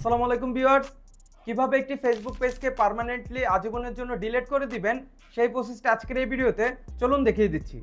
আসসালামু আলাইকুম ভিউয়ার্স। কীভাবে একটি ফেসবুক পেজকে পার্মানেন্টলি আজীবনের জন্য ডিলিট করে দিবেন, সেই প্রসেসটা আজকের এই ভিডিওতে চলুন দেখিয়ে দিচ্ছি।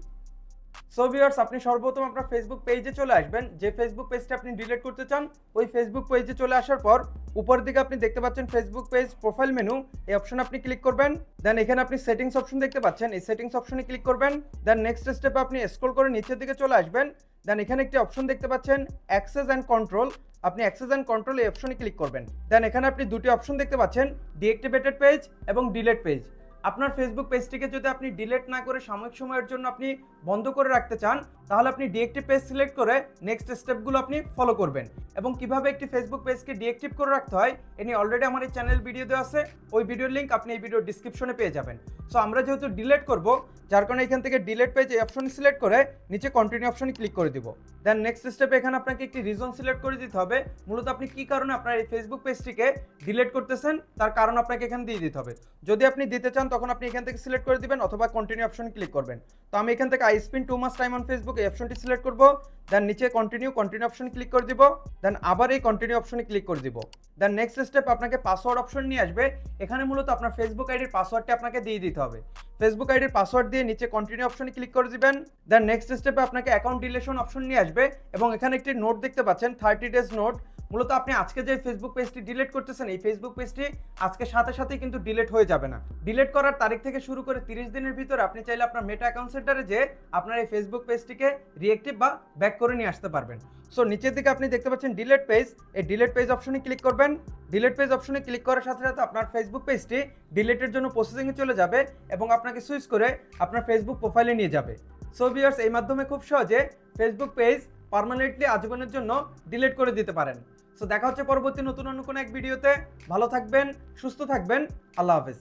সো ভিউয়ার্স আপনি সর্বপ্রথম আপনার ফেসবুক পেজে চলে আসবেন। যে ফেসবুক পেজটা আপনি ডিলিট করতে চান, ওই ফেসবুক পেজে চলে আসার পর উপরের দিকে আপনি দেখতে পাচ্ছেন ফেসবুক পেজ প্রোফাইল মেনু এই অপশন আপনি ক্লিক করবেন দেন এখানে আপনি সেটিংস অপশন দেখতে পাচ্ছেন। এই সেটিংস অপশনে ক্লিক করবেন দেন নেক্সট স্টেপে আপনি স্ক্রল করে নিচের দিকে চলে আসবেন। দেন এখানে একটি অপশন দেখতে পাচ্ছেন অ্যাক্সেস অ্যান্ড কন্ট্রোল আপনি অ্যাক্সেস অ্যান্ড কন্ট্রোল এই অপশনে ক্লিক করবেন। দেন এখানে আপনি দুটি অপশন দেখতে পাচ্ছেন ডিএক্টিভেটেড পেজ এবং ডিলেট পেজ আপনার ফেসবুক পেজটিকে যদি আপনি ডিলেট না করে সাময়িক সময়ের জন্য আপনি বন্ধ করে রাখতে চান তাহলে আপনি ডিএক্টিভ পেজ সিলেক্ট করে নেক্সট স্টেপগুলো আপনি ফলো করবেন। এবং কীভাবে একটি ফেসবুক পেজকে ডিএক্টিভ করে রাখতে হয়, এ নিয়ে অলরেডি আমার এই চ্যানেল ভিডিও দেওয়া আছে। ওই ভিডিওর লিঙ্ক আপনি এই ভিডিওর ডিসক্রিপশনে পেয়ে যাবেন। সো আমরা যেহেতু ডিলেট করব, যার কারণে এখান থেকে ডিলেট পেজ এই অপশন সিলেক্ট করে নিচে কন্টিনিউ অপশনে ক্লিক করে দিব। দেন নেক্সট স্টেপে এখানে আপনাকে একটি রিজন সিলেক্ট করে দিতে হবে। মূলত আপনি কি কারণে আপনার এই ফেসবুক পেজটিকে ডিলেট করতেছেন? তার কারণ আপনাকে এখানে দিয়ে দিতে হবে। যদি আপনি দিতে চান, তখন আপনি এখান থেকে সিলেক্ট করে দিবেন অথবা কন্টিনিউ অপশন ক্লিক করবেন। তো আমি এখান থেকে I spend too much time on Facebook এই অপশনটি সিলেক্ট করব দেন নিচে কন্টিনিউ কন্টিনিউ অপশন ক্লিক করে দিব দেন আবার এই কন্টিনিউ অপশনে ক্লিক করে দিব। দেন নেক্সট স্টেপ আপনাকে পাসওয়ার্ড অপশন নিয়ে আসবে, এখানে মূলত আপনার ফেসবুক আইডির পাসওয়ার্ডটি আপনাকে দিয়ে দিতে হবে। ফেসবুক আইডির পাসওয়ার্ড দিয়ে নিচে কন্টিনিউ অপশনে ক্লিক করে দিবেন দেন নেক্সট স্টেপে আপনাকে অ্যাকাউন্ট ডিলেশন অপশন নিয়ে আসবে, এবং এখানে একটি নোট দেখতে পাচ্ছেন থার্টি ডেজ নোট মূলত আপনি আজকে যে ফেসবুক পেজটি ডিলিট করতেছেন, এই ফেসবুক পেজটি আজকে সাথে সাথে কিন্তু ডিলিট হয়ে যাবে না। ডিলিট করার তারিখ থেকে শুরু করে তিরিশ দিনের ভিতরে আপনি চাইলে আপনার মেটা অ্যাকাউন্ট সেন্টারে যে আপনার এই ফেসবুক পেজটিকে রিয়েক্টিভ বা ব্যাক করে নিয়ে আসতে পারবেন। সো নিচের দিকে আপনি দেখতে পাচ্ছেন ডিলেট পেজ এই ডিলেট পেজ অপশনে ক্লিক করবেন। ডিলেট পেজ অপশনে ক্লিক করার সাথে সাথে আপনার ফেসবুক পেজটি ডিলেটের জন্য প্রসেসিংয়ে চলে যাবে এবং আপনাকে সুইচ করে আপনার ফেসবুক প্রোফাইলে নিয়ে যাবে। সো ভিউয়ার্স এই মাধ্যমে খুব সহজে ফেসবুক পেজ পার্মানেন্টলি আজীবনের জন্য ডিলিট করে দিতে পারেন। সো দেখা হচ্ছে পরবর্তী নতুন অন্য কোনো এক ভিডিওতে ভালো থাকবেন, সুস্থ থাকবেন। আল্লাহ হাফেজ।